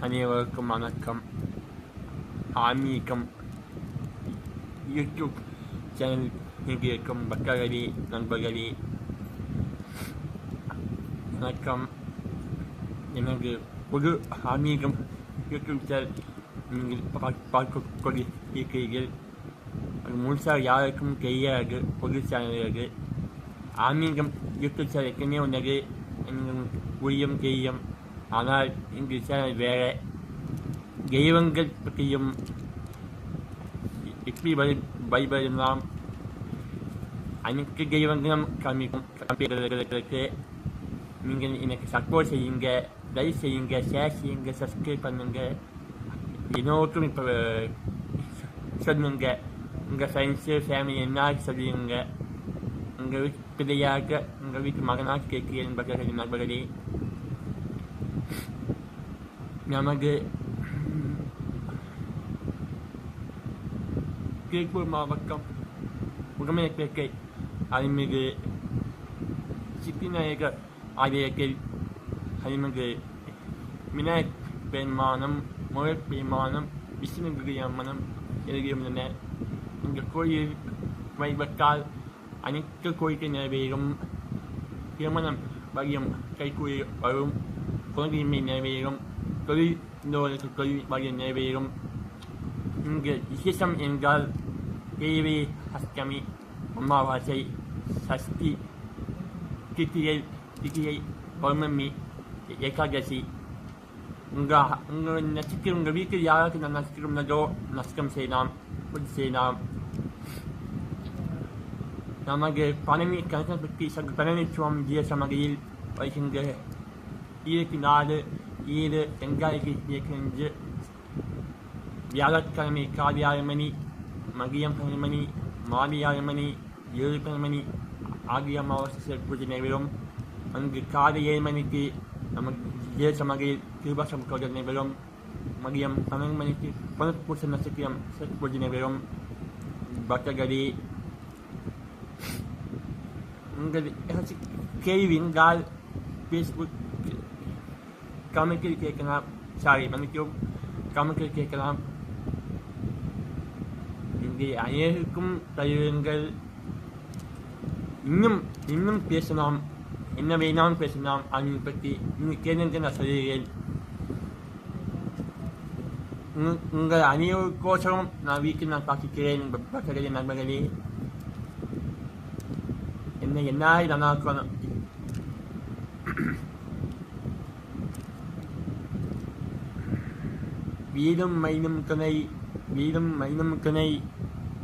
அனைவருக்கும் வணக்கம். ஆன்மீகம் யூடியூப் சேனல் இங்கு இருக்கும் பக்தர்களே நண்பர்களே. வணக்கம். எனது புது ஆன்மீகம் யூடியூப் சேனல் நீங்கள் பா- பார்க்க கொண்டு இருக்கிறீர்கள் அது முழுசாக யாருக்கும் தெரியாது புது சேனல் அது. ஆன்மீகம் யூடியூப் சேனல் ஏற்கனவே உள்ளது எங்களுக்கு புரியும் தெரியும். ஆனால் இங்கு சேனல் வேறு தெய்வங்கள் பற்றியும் இப்படி வழி வழிபடலாம் அனைத்து தெய்வங்களும் காமிக்கும் காமிப்பதற்கு நீங்கள் எனக்கு சப்போர்ட் செய்யுங்க லைக் செய்யுங்க ஷேர் செய்யுங்க சப்ஸ்கிரைப் பண்ணுங்க. இன்னொருத்தரும் இப்போ சொல்லுங்க. உங்கள் ஃப்ரெண்ட்ஸு ஃபேமிலி என்ன சொல்லுங்க உங்கள் வீட்டு பிள்ளையாக உங்கள் வீட்டு மகனாக கேட்கிறேன் என்பவர்களே நண்பர்களே. நமது திருப்பூர் மாவட்டம் உடமையப்பேட்டை அருள்மிகு சித்திநாயகர் ஆலயத்தில் அருள்மிகு விநாயக் பெருமானம் முருகப் பெருமானம் விஷ்ணுகிரி அம்மனம் எழுதியுள்ளன இந்த கோயில் வழிபட்டால் அனைத்து கோரிக்கை நிறைவேறும் திருமணம் வரியம் கைகூறி வரும் குழந்தையின்மை நிறைவேறும் தொழில் இன்னொருக்கு தொழில் வரியம் நிறைவேறும் இங்கு விசேஷம் என்றால் தேவை அஷ்டமி அமாவாசை சஷ்டி கிருத்திகை திதியை பௌர்ணமி ஏகாதசி உங்கள் உங்கள் நட்சத்திரம் உங்கள் வீட்டில் யாருக்கு நான் நட்சத்திரம் உள்ளதோ நஷ்டம் செய்யலாம் பூஜை செய்யலாம் நமது பழனி கணக்கன்பட்டி சங்க பழனிச்சுவம் ஜிய சமகையில் வருகின்ற இருபத்தி நாலு ஈடு ரெண்டாயிரத்தி இயக்குகின்ற வியாழக்கிழமை காலை ஆறு மணி மதியம் பன்னெண்டு மணி மாலை ஆறு மணி ஏழு பன்னெண்டு மணி ஆகிய அமாவாசை சிறப்பு பூஜை நடைபெறும். அங்கு காலை ஏழு மணிக்கு நமக்கு மகையில் திருபாசம் கோவில் நடைபெறும். மதியம் பன்னெண்டு மணிக்கு புனர்பூச நட்சத்திரம் சிறப்பு பூஜை நடைபெறும். பக்தர்களே உங்கள் கேள்வி இருந்தால் ஃபேஸ்புக் கமெண்டில் கேட்கலாம் சாரி மன்னிக்கவும் கமெண்டில் கேட்கலாம் இங்கே அநேகருக்கும் தருவங்கள் இன்னும் இன்னும் பேசலாம் என்ன வேணாலும் பேசலாம் அதை பற்றி நீங்கள் கேளுங்க நான் சொல்கிறேன் உங்க- உங்கள் அனைவருக்கோசரம் நான் வீட்டில் நான் காத்திக்கிறேன் உங்கள் பக்கங்களே நண்பர்களே என்ன என்ன நல்லா இருக்கணும் வீடும் மைனும் கிணை வீடும் மைனும் கிணை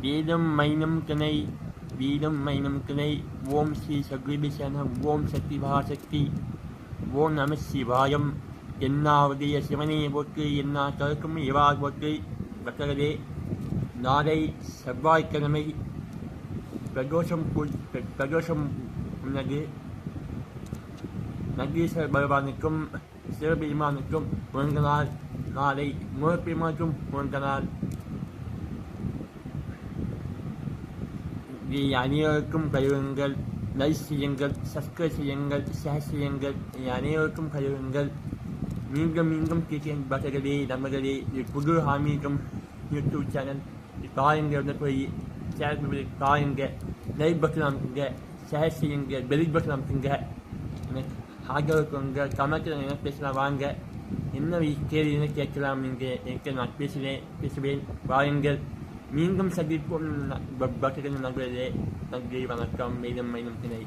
வீடும் மைனும் கிணை வீடும் மைனும் கிணை. ஓம் ஸ்ரீ சகுரிபிசன ஓம் சக்தி மகாசக்தி ஓம் நம சிவாயம். என்னாவதைய சிவனை போட்டு என்னா தடுக்கும் இவா போட்டு பக்தர்களே நாளை செவ்வாய்க்கிழமை பிரதோஷம் பிரதோஷம் உள்ளது. நந்தீஸ்வர பகவானுக்கும் சிவபெருமானுக்கும் பிறந்த நாளை முருகப்பெருமானுக்கும் மற்றும் போன்றனால் நீ அனைவருக்கும் கழுவுங்கள் லைக் செய்யுங்கள் சப்ஸ்கிரைப் செய்யுங்கள் ஷேர் செய்யுங்கள் நீ அனைவருக்கும் கழுவுங்கள் மீண்டும் மீண்டும் கேட்கிறேன் பக்தர்களே நம்பர்களே புது ஆன்மீகம் யூடியூப் சேனல் காயங்க பாருங்க போய் ஷேர் காயங்க லைக் பட்டன் அமுக்குங்க ஷேர் செய்யுங்க பெல் பட்டன் அமுக்குங்க ஆகியோருக்கு உங்கள் கமெண்ட்டில் என்ன பேசலாம் வாங்க என்ன கேள்வின்னு கேட்கலாம் என்று எனக்கு நான் பேசுவேன் பேசுவேன். வாருங்கள். மீண்டும் சந்திப்போம். பக்தர்கள் நண்பர்களே நன்றி வணக்கம். மேலும் மேலும் திணை.